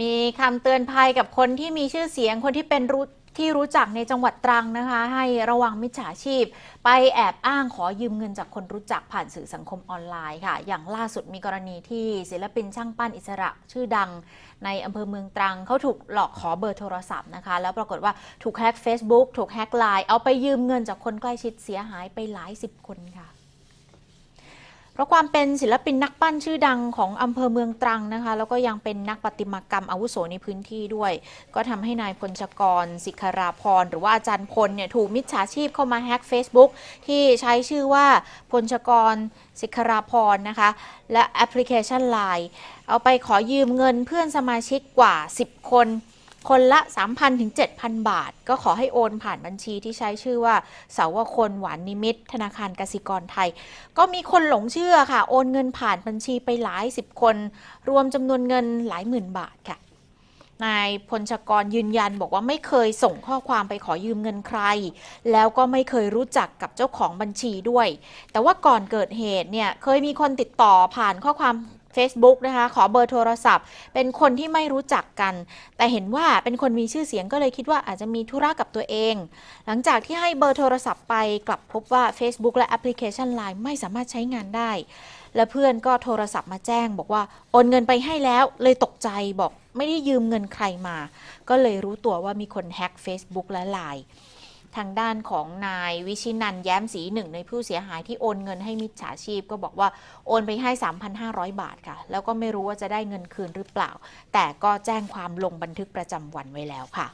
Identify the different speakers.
Speaker 1: มีคำเตือนภัยกับคนที่มีชื่อเสียงคนที่เป็นรู้ที่รู้จักในจังหวัดตรังนะคะ ให้ระวังมิจฉาชีพ ไปแอบอ้างขอยืมเงินจากคนรู้จักผ่านสื่อสังคมออนไลน์ค่ะ อย่างล่าสุดมีกรณีที่ศิลปินช่างปั้นอิสระชื่อดัง ในอำเภอเมืองตรังเขาถูกหลอกขอเบอร์โทรศัพท์นะคะ แล้วปรากฏว่าถูกแฮ็ก Facebook ถูกแฮ็กไลน์เอาไปยืมเงินจากคนใกล้ชิดเสียหายไปหลายสิบคนค่ะ พราะความเป็นศิลปินนักปั้นชื่อดังของอำเภอเมืองตรังนะคะ แล้วก็ยังเป็นนักประติมากรรมอาวุโสในพื้นที่ด้วย ก็ทำให้นายพลชกรสิคราพร หรือว่าอาจารย์พลเนี่ยถูกมิจฉาชีพเข้ามาแฮ็ก Facebook ที่ใช้ชื่อว่าพลชกรสิคราพรนะคะ และแอปพลิเคชัน Line เอาไปขอยืมเงินเพื่อนสมาชิกกว่า 10 คน คนละ 3,000ถึง7,000 บาท ก็ขอให้โอนผ่านบัญชีที่ใช้ชื่อว่า เสาวคนหวานนิมิต ธนาคารกสิกรไทย ก็มีคนหลงเชื่อค่ะ โอนเงินผ่านบัญชีไปหลายสิบคน รวมจำนวนเงินหลายหมื่นบาทค่ะนายพลชกรยืนยันบอกว่าไม่เคยส่งข้อความไปขอยืมเงินใคร แล้วก็ไม่เคยรู้จักกับเจ้าของบัญชีด้วย แต่ว่าก่อนเกิดเหตุเนี่ยเคยมีคนติดต่อผ่านข้อความ Facebook นะคะ ขอเบอร์โทรศัพท์ เป็นคนที่ไม่รู้จักกัน แต่เห็นว่าเป็นคนมีชื่อเสียงก็เลยคิดว่าอาจจะมีธุระกับตัวเอง หลังจากที่ให้เบอร์โทรศัพท์ไปกลับพบว่า Facebook และแอปพลิเคชัน Line ไม่สามารถใช้งานได้ และเพื่อนก็โทรศัพท์มาแจ้ง บอกว่าโอนเงินไปให้แล้วเลยตกใจบอกไม่ได้ยืมเงินใครมา ก็เลยรู้ตัวว่ามีคนแฮ็ก Facebook และ Line ทางด้านของนายวิชินันท์แย้มสีหนึ่งในผู้เสียหายที่โอนเงินให้มิจฉาชีพ ก็บอกว่าโอนไปให้ 3,500 บาทค่ะ แล้วก็ไม่รู้ว่าจะได้เงินคืนหรือเปล่า แต่ก็แจ้งความลงบันทึกประจำวันไว้แล้วค่ะ